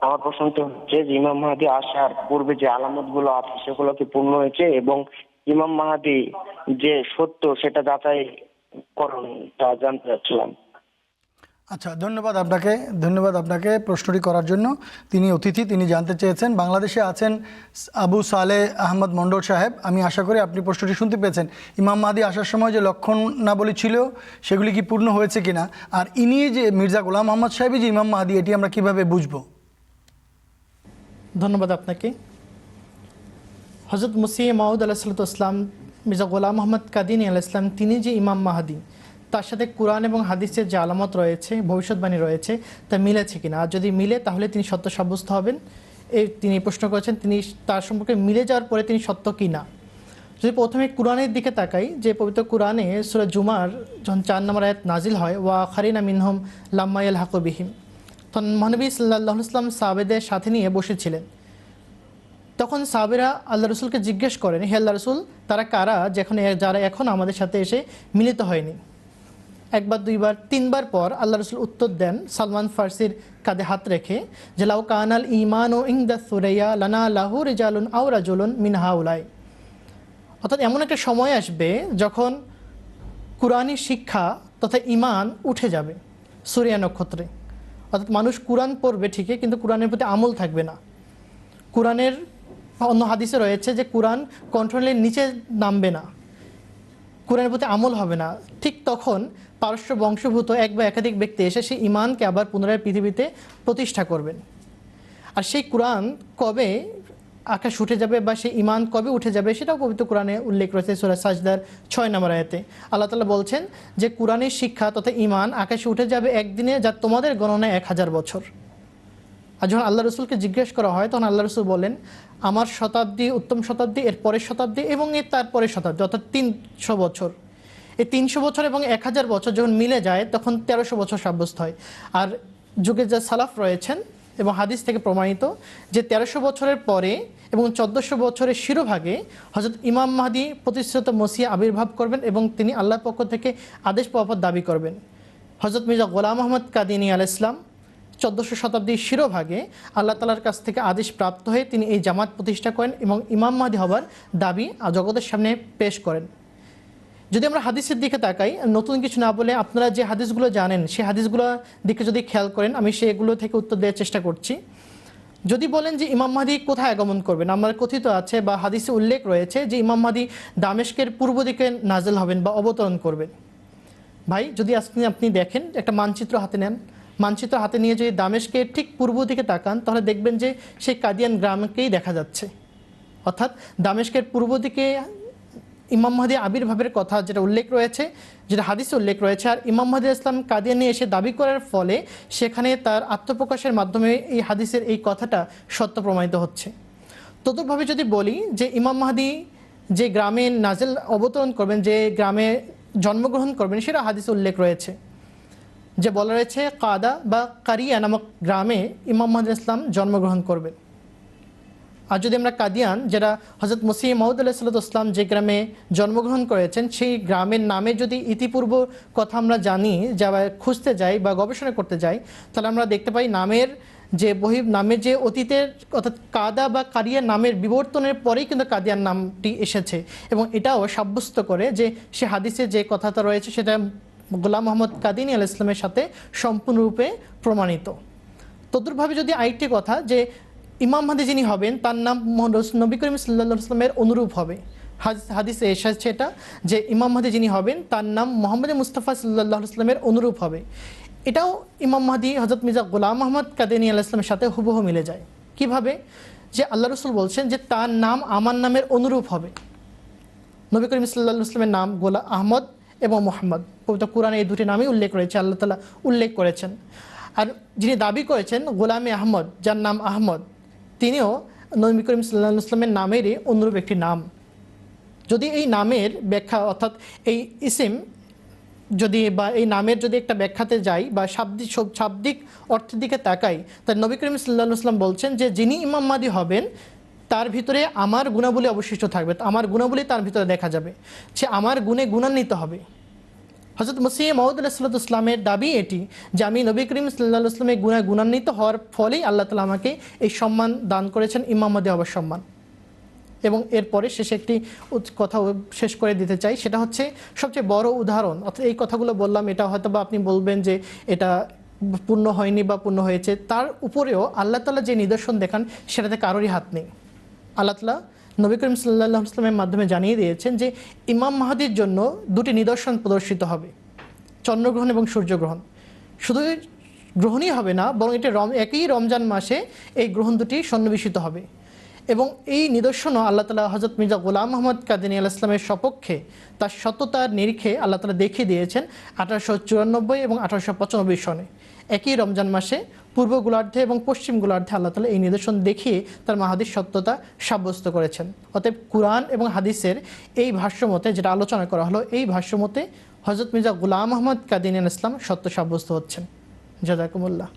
আমার প্রশ্নটি হচ্ছে যে ইমাম মাহাদি আসার পূর্বে যে আলামতগুলো আছে, সেগুলো কি পূর্ণ হয়েছে? এবং ইমাম মাহাদি যে সত্য সেটা যাচাই করণ তা জানতে চাচ্ছিলাম। আচ্ছা ধন্যবাদ আপনাকে ধন্যবাদ আপনাকে প্রশ্নটি করার জন্য। তিনি অতিথি, তিনি জানতে চেয়েছেন। বাংলাদেশে আছেন আবু সালে আহমদ মন্ডল সাহেব। আমি আশা করি আপনি প্রশ্নটি শুনতে পেয়েছেন। ইমাম মাহাদি আসার সময় যে লক্ষণাবলী ছিল, সেগুলি কি পূর্ণ হয়েছে কিনা? আর ইনি যে মির্জা গোলাম মোহাম্মদ সাহেবই যে ইমাম মাহাদি, এটি আমরা কীভাবে বুঝব? ধন্যবাদ আপনাকে। হজরত মুসিহ মাউদ আলাহিসাল্লাম মির্জা গোলাম মোহাম্মদ কাদিনী আলাহ ইসলাম তিনি যে ইমাম মাহাদি, তার সাথে কোরআন এবং হাদিসের যে আলামত রয়েছে, ভবিষ্যৎবাণী রয়েছে, তা মিলেছে কিনা? আর যদি মিলে, তাহলে তিনি সত্য সাব্যস্ত হবেন। এই তিনি প্রশ্ন করেছেন, তিনি তার সম্পর্কে মিলে যাওয়ার পরে তিনি সত্য কি না যদি প্রথমে কোরআনের দিকে তাকাই, যে পবিত্র কোরআনে সুরা জুমার যখন চার নম্বর আয়াত নাজিল হয়, ওয়া খারিনা মিনহম লাম্মাইল হাকবিহিম তখন মহানবী সাল্লাহ ইসলাম সাবেদের সাথে নিয়ে বসেছিলেন। তখন সাবেরা আল্লাহ রসুলকে জিজ্ঞেস করেন, হে আল্লাহ রসুল, তারা কারা যেখানে যারা এখন আমাদের সাথে এসে মিলিত হয়নি? একবার, দুইবার, তিনবার পর আল্লাহ রসুল উত্তর দেন সালমান ফার্সির কাঁধে হাত রেখে যে, লাউ কানাল ইমান ও ইংদা সুরাইয়া লানা লাহু রেজালুন আউ রাজুলুন মিনহা উলাই অর্থাৎ এমন একটা সময় আসবে যখন কোরআনী শিক্ষা তথা ইমান উঠে যাবে সুরিয়া নক্ষত্রে। অর্থাৎ মানুষ কোরআন পড়বে ঠিকই, কিন্তু কোরআনের প্রতি আমল থাকবে না। কোরআনের অন্য হাদিসে রয়েছে যে কোরআন কন্ট্রোলের নিচে নামবে না। কোরআনের প্রতি আমল হবে না। ঠিক তখন পারস্য বংশভূত এক বা একাধিক ব্যক্তি এসে সেই ইমানকে আবার পুনরায় পৃথিবীতে প্রতিষ্ঠা করবেন। আর সেই কোরআন কবে আকাশ উঠে যাবে বা সেই ইমান কবে উঠে যাবে সেটাও পবিত্র কোরআনে উল্লেখ রয়েছে সুরা সাজদার ছয় নম্বর আয়াতে। আল্লাহ তালা বলছেন যে কোরআনের শিক্ষা তথা ইমান আকাশে উঠে যাবে একদিনে যা তোমাদের গণনায় এক হাজার বছর। আর যখন আল্লাহ রসুলকে জিজ্ঞেস করা হয় তখন আল্লাহ রসুল বলেন, আমার শতাব্দী, উত্তম শতাব্দী, এর পরের শতাব্দী এবং এর তারপরের শতাব্দী, অর্থাৎ তিনশো বছর। এই তিনশো বছর এবং এক হাজার বছর যখন মিলে যায়, তখন তেরোশো বছর সাব্যস্ত হয়। আর যুগে যা সালাফ রয়েছেন এবং হাদিস থেকে প্রমাণিত যে তেরোশো বছরের পরে এবং চোদ্দোশো বছরের শিরোভাগে হজরত ইমাম মাহাদি প্রতিষ্ঠিত মসিয়া আবির্ভাব করবেন এবং তিনি আল্লাহর পক্ষ থেকে আদেশ পাওয়ার দাবি করবেন। হজরত মির্জা গোলাম আহমদ কাদিনী আল ইসলাম চোদ্দোশো শতাব্দীর শিরোভাগে আল্লাহ তালার কাছ থেকে আদেশ প্রাপ্ত হয়ে তিনি এই জামাত প্রতিষ্ঠা করেন এবং ইমাম মাহাদি হবার দাবি জগতের সামনে পেশ করেন। যদি আমরা হাদিসের দিকে তাকাই, নতুন কিছু না বলে আপনারা যে হাদিসগুলো জানেন, সেই হাদিসগুলো দিকে যদি খেয়াল করেন, আমি সেগুলো থেকে উত্তর দেওয়ার চেষ্টা করছি। যদি বলেন যে ইমাম মাহাদি কোথায় আগমন করবেন, আমার কথিত আছে বা হাদিসে উল্লেখ রয়েছে যে ইমাম মাহাদি দামেশকের পূর্ব দিকে নাজেল হবেন বা অবতরণ করবেন। ভাই, যদি আপনি আপনি দেখেন, একটা মানচিত্র হাতে নেন, মানচিত্র হাতে নিয়ে যদি দামেশকে ঠিক পূর্ব দিকে তাকান, তাহলে দেখবেন যে সেই কাদিয়ান গ্রামকেই দেখা যাচ্ছে। অর্থাৎ দামেশকের পূর্ব দিকে ইমাম মাহাদি আবির্ভাবের কথা যেটা উল্লেখ রয়েছে, যেটা হাদিসে উল্লেখ রয়েছে, আর ইমাম মাহাদি ইসলাম কাদিয়ানে এসে দাবি করার ফলে সেখানে তার আত্মপ্রকাশের মাধ্যমে এই হাদিসের এই কথাটা সত্য প্রমাণিত হচ্ছে। ততভাবে যদি বলি যে ইমাম মাহাদি যে গ্রামে নাজেল অবতরণ করবেন, যে গ্রামে জন্মগ্রহণ করবেন, সেটা হাদিসে উল্লেখ রয়েছে। যে বলা রয়েছে, কাদা বা কারিয়া নামক গ্রামে ইমাম মাহাদি ইসলাম জন্মগ্রহণ করবেন। আর যদি আমরা কাদিয়ান যেটা হজরত মুসিম মাহুদ আলাহিসাল্লাম যে গ্রামে জন্মগ্রহণ করেছেন, সেই গ্রামের নামে যদি ইতিপূর্ব কথা আমরা জানি, যা খুঁজতে যাই বা গবেষণা করতে যাই, তাহলে আমরা দেখতে পাই নামের যে বহি, নামের যে অতীতের, অর্থাৎ কাদা বা কারিয়া নামের বিবর্তনের পরেই কিন্তু কাদিয়ান নামটি এসেছে। এবং এটাও সাব্যস্ত করে যে সে হাদিসে যে কথাটা রয়েছে, সেটা গোলাম মোহাম্মদ কাদিনী আল ইসলামের সাথে সম্পূর্ণরূপে প্রমাণিত। তদুরভাবে যদি আরেকটি কথা যে ইমাম যিনি হবেন, তার নাম নবী করিম সাল্লা অনুরূপ হবে। হাদিসে এসেছে এটা, যে ইমাম মাহাদি যিনি হবেন, তার নাম মোহাম্মদ মুস্তফা সাল্লাহ ইসলামের অনুরূপ হবে। এটাও ইমাম মাহাদি হজরত মির্জা গোলাম মোহাম্মদ কাদিনী আল্লাহ ইসলামের সাথে হুবহু মিলে যায়। কীভাবে? যে আল্লাহ রসুল বলছেন যে তার নাম আমার নামের অনুরূপ হবে। নবী করিম সাল্লাহ ইসলামের নাম গোলা আহমদ এবং মোহাম্মদ। পবিত্র কোরআনে এই দুটি নামই উল্লেখ রয়েছে, আল্লাহ তালা উল্লেখ করেছেন। আর যিনি দাবি করেছেন গোলামে আহমদ, যার নাম আহমদ তিনিও নবী করিম সাল্লাহ ইসলামের নামেরই অনুরূপ একটি নাম। যদি এই নামের ব্যাখ্যা অর্থাৎ এই ইসিম যদি বা এই নামের যদি একটা ব্যাখ্যাতে যাই বা শাব্দিক শাব্দিক অর্থের দিকে তাকাই, তাহলে নবী করিম সাল্লাহ ইসলাম বলছেন যে যিনি ইমাম মাদি হবেন, তার ভিতরে আমার গুণাবলী অবশিষ্ট থাকবে। আমার গুণাবলী তার ভিতরে দেখা যাবে। সে আমার গুণে গুণান্বিত হবে। হজরত মুসিহ আলাহিসাল্লাতু ইসলামের দাবি এটি যে আমি নবী করিম সাল্লাহ ইসলামের গুণা গুণান্বিত হওয়ার ফলেই আল্লাহ তালা আমাকে এই সম্মান দান করেছেন ইমামদে হবার সম্মান। এবং এরপরে শেষে একটি কথা শেষ করে দিতে চাই, সেটা হচ্ছে সবচেয়ে বড় উদাহরণ। অর্থাৎ এই কথাগুলো বললাম, এটা হয়তো বা আপনি বলবেন যে এটা পূর্ণ হয়নি বা পূর্ণ হয়েছে। তার উপরেও আল্লাহ তালা যে নিদর্শন দেখান, সেটাতে কারোরই হাত নেই। আল্লাহ তালা নবী করিম সাল্লাহ মাধ্যমে জানিয়ে দিয়েছেন যে ইমাম মাহাদির জন্য দুটি নিদর্শন প্রদর্শিত হবে, চন্দ্রগ্রহণ এবং সূর্যগ্রহণ। শুধু গ্রহণই হবে না, বরং এটি রম, একই রমজান মাসে এই গ্রহণ দুটি সন্নিবেশিত হবে। এবং এই নিদর্শনও আল্লাহ তালা হজরত মির্জা গোলাম মোহাম্মদ কাদিনী আল ইসলামের সপক্ষে তার সত্যতার নিরিখে আল্লাহ তালা দেখিয়ে দিয়েছেন আঠারোশো চুরানব্বই এবং আঠারোশো পঁচানব্বই সনে। একই রমজান মাসে পূর্ব গোলার্ধে এবং পশ্চিম গোলার্ধে আল্লাহ তালা এই নিদর্শন দেখিয়ে তার মাহাদিস সত্যতা সাব্যস্ত করেছেন। অতএব কুরআন এবং হাদিসের এই ভাষ্যমতে যেটা আলোচনা করা হলো, এই ভাষ্যমতে হজরত মির্জা গুলাম আহমদ কাদিন ইসলাম সত্য সাব্যস্ত হচ্ছেন। জাজাকুমুল্লাহ